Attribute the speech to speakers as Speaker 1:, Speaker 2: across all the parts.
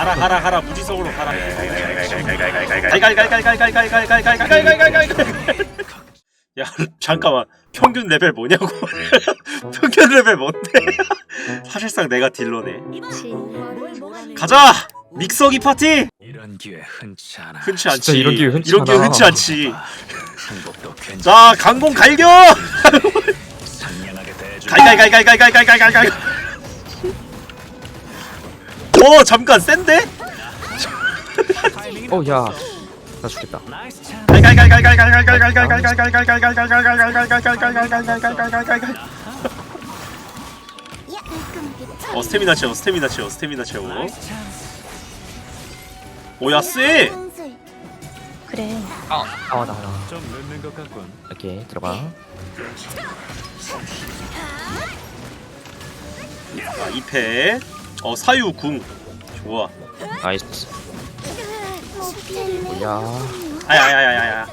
Speaker 1: 가라 가라 가라 무지성으로 가라. 야 잠깐만 평균 레벨 뭐냐고 평균 레벨 뭔데 사실상 내가 딜러네 가자 믹서기 파티
Speaker 2: 이런 기회 흔치 않아
Speaker 1: 흔치 않지
Speaker 3: 이런 기회 흔치
Speaker 1: 이런 기회 흔치 않지
Speaker 2: 한국도 괜찮
Speaker 1: 자 강공 갈겨
Speaker 2: 상냥하게 대해줘
Speaker 1: 갈갈갈갈갈갈갈갈갈 어 잠깐 센데?
Speaker 3: 어, 야. 나 죽겠다.
Speaker 2: 어
Speaker 1: 스태미나 채워 스태미나 채워 스태미나 채워 오야 쎄!
Speaker 4: 그래
Speaker 3: 아. 아, 나와, 나와, 오케이, 들어가.
Speaker 1: 아 2패 어 사유 궁 좋아
Speaker 3: 나이스 야
Speaker 1: 아야야야야야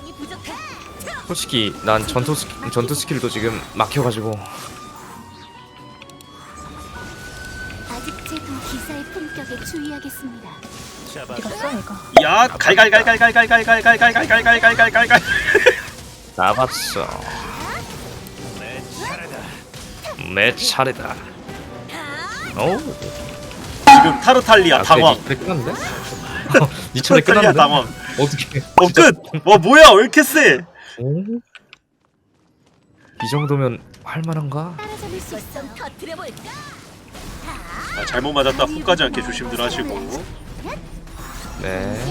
Speaker 3: 솔직히 난 전투 스킬, 전투 스킬도 지금 막혀가지고
Speaker 5: 아직 제도 기사의 품격에 주의하겠습니다.
Speaker 4: 어디 갔어 이거?
Speaker 1: 야
Speaker 3: 갈갈갈갈갈갈갈갈갈갈갈갈갈갈갈갈 나봤어 내 차례다 오
Speaker 1: 지금 타르탈리아 아, 당황.
Speaker 3: 네 끝났네? 니 차례 끝났는데?
Speaker 1: 당황.
Speaker 3: 어떻게
Speaker 1: 어 끝. 와 뭐야 왜 이렇게 세?
Speaker 3: 어? 이 정도면 할만한가?
Speaker 1: 아, 잘못 맞았다 폭까지 않게 조심들 하시고.
Speaker 3: 네.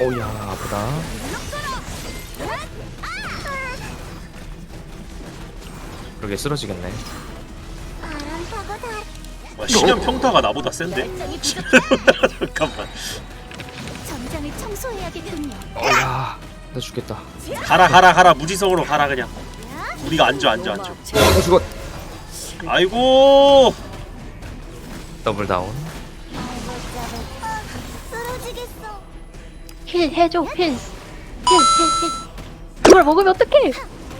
Speaker 3: 어, 오야 아프다. 그러게 쓰러지겠네.
Speaker 1: 와, 신현 평타가 나보다 센데? 잠깐만.
Speaker 5: 전장을 청소해야겠군요.
Speaker 3: 야, 나 죽겠다.
Speaker 1: 가라, 가라, 가라. 무지성으로 가라, 그냥. 우리가 앉아, 앉아, 앉아.
Speaker 3: 어, 나 죽었.
Speaker 1: 아이고!
Speaker 3: 더블 다운.
Speaker 5: 쓰러지겠어.
Speaker 4: 힐 해줘 힐. 힐 힐 힐. 그걸 먹으면 어떡해?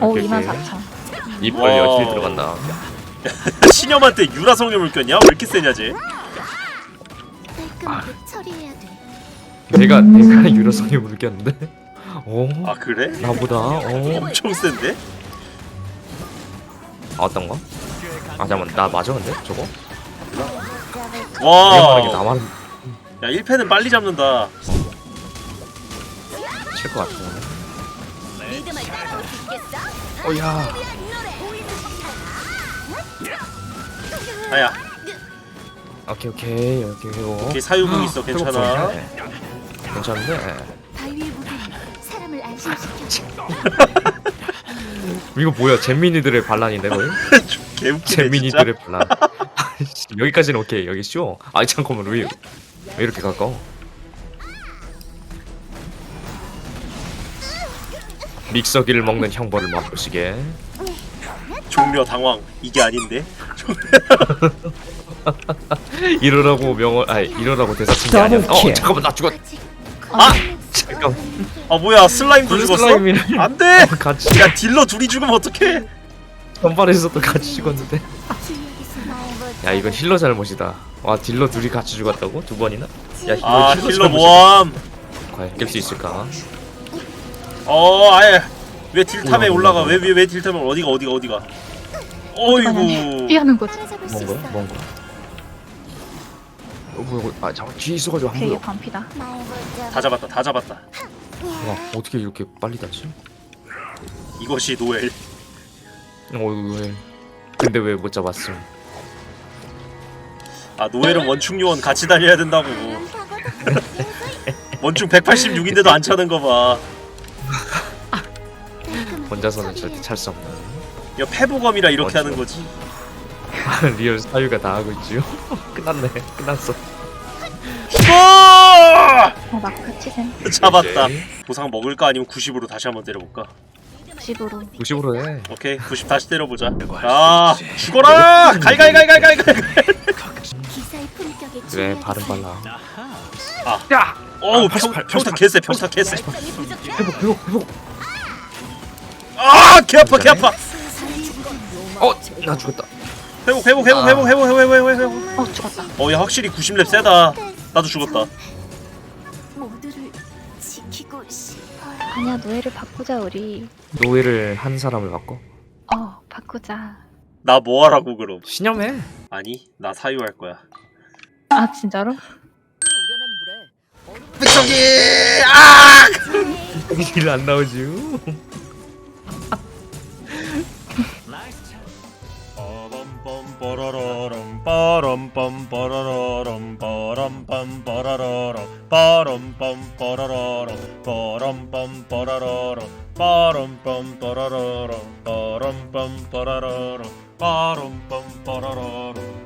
Speaker 3: 오케이.
Speaker 4: 4천.
Speaker 3: 입
Speaker 1: 와우.
Speaker 3: 벌려 힐 들어간다
Speaker 1: 신념한테 유라 성령을 꼈냐? 왜 이렇게 세냐지?
Speaker 5: 깔끔하게 처리해야 돼.
Speaker 3: 내가 내가 유로성이 물겼는데
Speaker 1: 오아 그래?
Speaker 3: 나보다 오
Speaker 1: 엄청 센데?
Speaker 3: 아, 어떤 거? 아 잠깐만 나 맞아 근데 저거? 내가
Speaker 1: 와.
Speaker 3: 나만
Speaker 1: 야 1패는 빨리 잡는다.
Speaker 3: 칠것 같아
Speaker 5: 리듬을 따라올 수 있겠어?
Speaker 3: 어야
Speaker 1: 아야,
Speaker 3: 오케이 오케이 오케이 오케이
Speaker 1: 오케이 사유궁 있어 괜찮아.
Speaker 3: 괜찮은데
Speaker 5: 바위의 무게는 사람을 안심시켜.
Speaker 3: 이거 뭐야 잼민이들의 반란인데 거의?
Speaker 1: 개웃기네 진짜.
Speaker 3: 잼민이들의 반란 아이씨, 여기까지는 오케이 여기 아이 잠깐만 왜, 왜 이렇게 가까워 믹서기를 먹는 형벌을 맛보시게
Speaker 1: 종려 당황 이게 아닌데.
Speaker 3: 이러라고 명언 아니 이러라고 대사 친게 아니야 어 잠깐만 나 죽었
Speaker 5: 아!
Speaker 3: 잠깐
Speaker 1: 아 뭐야 슬라임도
Speaker 3: 블루
Speaker 1: 죽었어?
Speaker 3: 슬라임이랑
Speaker 1: 안돼.
Speaker 3: 같이
Speaker 1: 야 딜러 둘이 죽으면 어떡해?
Speaker 3: 전발에서 도 같이 죽었는데. 야 이건 힐러 잘못이다 와 딜러 둘이 같이 죽었다고 두 번이나 야 이거
Speaker 1: 아
Speaker 3: 힐러
Speaker 1: 힐러
Speaker 3: 잘못이다.
Speaker 1: 모함.
Speaker 3: 과연 깰 수 있을까
Speaker 1: 어 아예 왜 딜탐에
Speaker 3: 올라가,
Speaker 1: 올라가? 왜왜 왜 딜탐에 어디가 어디가 어디가? 어이구.
Speaker 4: 피하는 거지.
Speaker 3: 뭔가. 뭔가 어 뭐야 뭐야 아 잠깐 뒤에 있어가지고 안 보여
Speaker 4: 반피다.
Speaker 1: 다 잡았다 다 잡았다.
Speaker 3: 와 어떻게 이렇게 빨리 닿지
Speaker 1: 이것이 노엘.
Speaker 3: 어왜 근데 왜 못 잡았음
Speaker 1: 아 노엘은 원충 요원 같이 다녀야 된다고. 원충 186인데도 안 차는 거 봐.
Speaker 3: 혼자서는 절대 찰 수 없는
Speaker 1: 이거 패보검이라 이렇게. 하는 거지.
Speaker 3: 리얼 사유가 다 하고 있지요 끝났네 끝났어
Speaker 4: 어 마크 치셈
Speaker 1: 잡았다.
Speaker 3: 오케이.
Speaker 1: 보상 먹을까 아니면 90으로 다시 한번 때려볼까?
Speaker 4: 90으로
Speaker 3: 90으로 해
Speaker 1: 오케이 90 다시 때려보자. 아. 죽어라! 갈갈갈갈갈갈.
Speaker 3: 그래
Speaker 5: 살려.
Speaker 3: 빨라
Speaker 1: 아.
Speaker 3: 야!
Speaker 1: 어우
Speaker 3: 아, 88,
Speaker 1: 평 평타
Speaker 3: 88.
Speaker 1: 개쎄 평타 개쎄.
Speaker 3: 회복 회복 회복
Speaker 1: 아개 아파 개 아파.
Speaker 3: 어! 나 죽었다
Speaker 1: 회복 회복 회복
Speaker 3: 아.
Speaker 1: 회복 회복 회복 회복 회복.
Speaker 4: 어 죽었다
Speaker 1: 어야 확실히 90렙 세다. 나도 죽었다.
Speaker 5: 모두를 지키고 싶어요.
Speaker 4: 아니야 노예를 바꾸자 우리
Speaker 3: 노예를 한 사람을 바꿔
Speaker 4: 어 바꾸자
Speaker 1: 나 뭐하라고 그럼?
Speaker 3: 신념해
Speaker 1: 아니 나 사유할 거야.
Speaker 4: 아 진짜로?
Speaker 1: 저기 아!
Speaker 3: 길 안 나오지
Speaker 1: 빠람빰 빠라라람 빠람빰 빠라라람 빠람빰 빠라라람 빠람빰 빠라라람 빠람빰 빠라라람 빠람빰 빠라라람 빠람빰 빠라라람 Ba-dum-bum-ba-da-da-dum.